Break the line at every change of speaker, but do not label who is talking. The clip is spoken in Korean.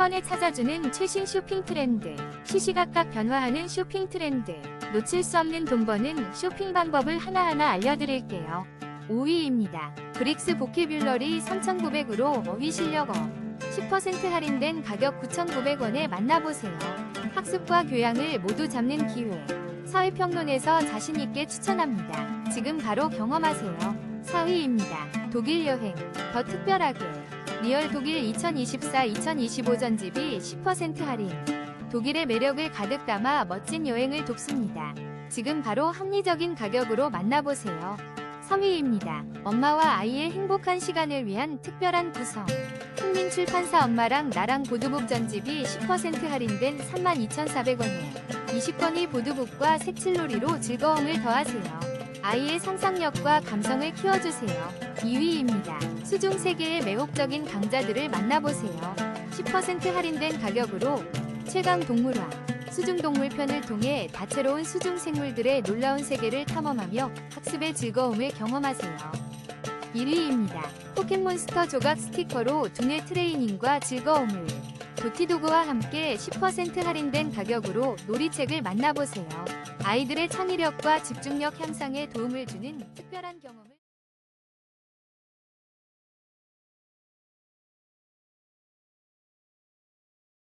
번에 찾아주는 최신 쇼핑 트렌드, 시시각각 변화하는 쇼핑 트렌드, 놓칠 수 없는 돈 버는 쇼핑 방법을 하나하나 알려드릴게요. 5위입니다. 브릭스 보케뷸러리 3,900으로 어휘 실력업. 10% 할인된 가격 9,900원에 만나보세요. 학습과 교양을 모두 잡는 기회. 사회평론에서 자신있게 추천합니다. 지금 바로 경험하세요. 4위입니다. 독일 여행. 더 특별하게. 리얼 독일 2024-2025 전집이 10% 할인. 독일의 매력을 가득 담아 멋진 여행을 돕습니다. 지금 바로 합리적인 가격으로 만나보세요. 3위입니다. 엄마와 아이의 행복한 시간을 위한 특별한 구성. 흥민 출판사 엄마랑 나랑 보드북 전집이 10% 할인된 32,400원에 20권의 보드북과 색칠놀이로 즐거움을 더하세요. 아이의 상상력과 감성을 키워주세요. 2위입니다. 수중 세계의 매혹적인 강자들을 만나보세요. 10% 할인된 가격으로 최강 동물원, 수중동물 편을 통해 다채로운 수중 생물들의 놀라운 세계를 탐험하며 학습의 즐거움을 경험하세요. 1위입니다. 포켓몬스터 조각 스티커로 두뇌 트레이닝과 즐거움을 도티도그와 함께 10% 할인된 가격으로 놀이책을 만나보세요. 아이들의 창의력과 집중력 향상에 도움을 주는 특별한 경험을